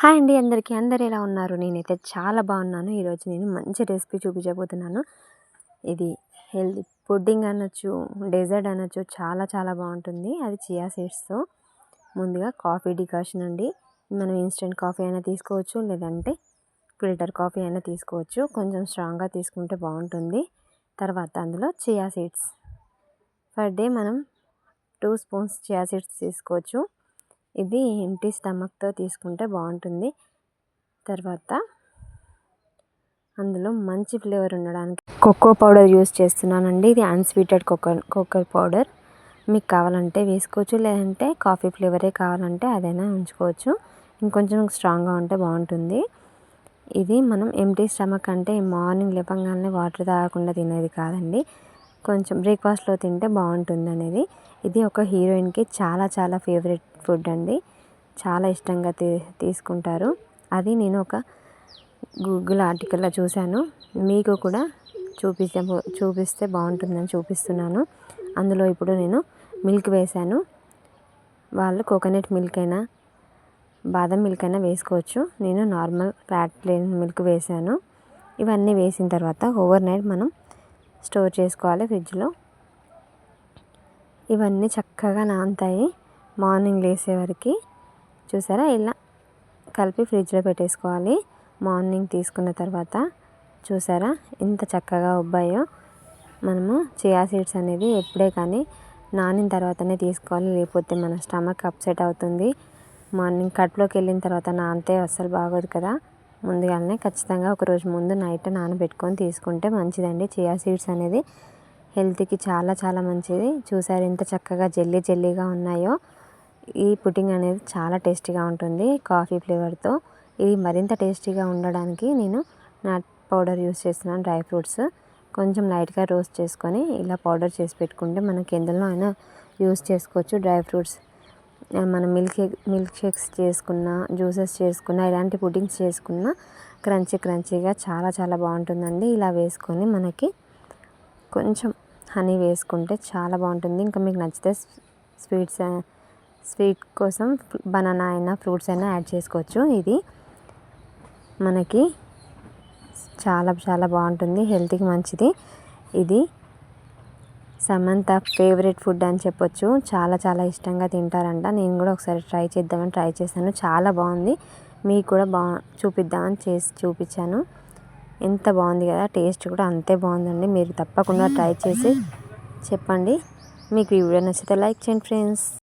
Hi అండి అందరికీ. అందరు ఎలా ఉన్నారు? నేనైతే చాలా బాగున్నాను. ఈరోజు నేను మంచి రెసిపీ చూపించబోతున్నాను. ఇది హెల్తీ పుడ్డింగ్ అనొచ్చు డెజర్ట్ అనొచ్చు చాలా చాలా బాగుంటుంది. అది చియా సీడ్స్తో. ముందుగా కాఫీ డికాషన్ అండి. మనం ఇన్స్టెంట్ కాఫీ అయినా తీసుకోవచ్చు లేదంటే ఫిల్టర్ కాఫీ అయినా తీసుకోవచ్చు. కొంచెం స్ట్రాంగ్గా తీసుకుంటే బాగుంటుంది. తర్వాత అందులో చియా సీడ్స్. పర్ డే మనం టూ స్పూన్స్ చియా సీడ్స్ తీసుకోవచ్చు. ఇది ఎంటీ స్టమక్తో తీసుకుంటే బాగుంటుంది. తర్వాత అందులో మంచి ఫ్లేవర్ ఉండడానికి కోకో పౌడర్ యూస్ చేస్తున్నానండి. ఇది అన్స్వీటెడ్ కోకో కోకో పౌడర్. మీకు కావాలంటే వేసుకోవచ్చు లేదంటే కాఫీ ఫ్లేవరే కావాలంటే అదైనా ఉంచుకోవచ్చు. ఇంకొంచెం స్ట్రాంగ్గా ఉంటే బాగుంటుంది. ఇది మనం ఎంటీ స్టమక్ అంటే మార్నింగ్ లేపంగానే వాటర్ తాగకుండా తినేది కాదండి. కొంచెం బ్రేక్ఫాస్ట్లో తింటే బాగుంటుంది అనేది ఇది ఒక హీరోయిన్కి చాలా చాలా ఫేవరెట్ ఫుడ్ అండి. చాలా ఇష్టంగా తీ తీసుకుంటారు. అది నేను ఒక గూగుల్ ఆర్టికల్లో చూశాను. మీకు కూడా చూపిస్తే చూపిస్తే బాగుంటుందని చూపిస్తున్నాను. అందులో ఇప్పుడు నేను మిల్క్ వేశాను. వాళ్ళు కోకోనట్ మిల్క్ అయినా బాదం మిల్క్ అయినా వేసుకోవచ్చు. నేను నార్మల్ ఫ్యాట్ లేని మిల్క్ వేసాను ఇవన్నీ వేసిన తర్వాత ఓవర్ నైట్ మనం స్టోర్ చేసుకోవాలి ఫ్రిడ్జ్లో. ఇవన్నీ చక్కగా నానుతాయి మార్నింగ్ లేసేవరకు చూసారా? ఇలా కలిపి ఫ్రిడ్జ్లో పెట్టేసుకోవాలి. మార్నింగ్ తీసుకున్న తర్వాత చూసారా? ఎంత చక్కగా ఉబ్బాయో. మనము చియా సీడ్స్ అనేది ఎప్పుడే కానీ నానిన తర్వాతనే తీసుకోవాలి. లేకపోతే మన స్టమక్ అప్సెట్ అవుతుంది. మార్నింగ్ కట్లోకి వెళ్ళిన తర్వాత నానితే అస్సలు బాగోదు కదా? ముందుగానే ఖచ్చితంగా ఒకరోజు ముందు నైట్ నానబెట్టుకొని తీసుకుంటే మంచిదండి. చియా సీడ్స్ అనేది హెల్త్కి చాలా చాలా మంచిది. చూసారు ఎంత చక్కగా జెల్లీ జెల్లీగా ఉన్నాయో. ఈ పుడ్డింగ్ అనేది చాలా టేస్టీగా ఉంటుంది కాఫీ ఫ్లేవర్తో. ఇది మరింత టేస్టీగా ఉండడానికి నేను నట్ పౌడర్ యూస్ చేస్తున్నాను డ్రై ఫ్రూట్స్. కొంచెం లైట్గా రోస్ట్ చేసుకొని ఇలా పౌడర్ చేసి పెట్టుకుంటే మనకి ఎందులో అయినా యూస్ చేసుకోవచ్చు. డ్రై ఫ్రూట్స్ మనం మిల్క్ మిల్క్ షేక్స్ చేసుకున్న జ్యూసెస్ చేసుకున్న ఇలాంటి పుడ్డింగ్స్ చేసుకున్న క్రంచీ క్రంచీగా చాలా చాలా బాగుంటుందండి. ఇలా వేసుకొని మనకి కొంచెం హనీ వేసుకుంటే చాలా బాగుంటుంది. ఇంకా మీకు నచ్చితే స్వీట్స్ స్వీట్ కోసం బనానా అయినా ఫ్రూట్స్ అయినా యాడ్ చేసుకోవచ్చు. ఇది మనకి చాలా చాలా బాగుంటుంది. హెల్త్కి మంచిది. ఇది సమంత ఫేవరెట్ ఫుడ్ అని చెప్పొచ్చు. చాలా చాలా ఇష్టంగా తింటారంట. నేను కూడా ఒకసారి ట్రై చేద్దామని ట్రై చేశాను. చాలా బాగుంది. మీకు కూడా బా చూపిద్దామని చేసి చూపించాను. ఎంత బాగుంది కదా టేస్ట్ కూడా అంతే బాగుందండి. మీరు తప్పకుండా ట్రై చేసి చెప్పండి. మీకు ఈ వీడియో నచ్చితే లైక్ చేయండి ఫ్రెండ్స్.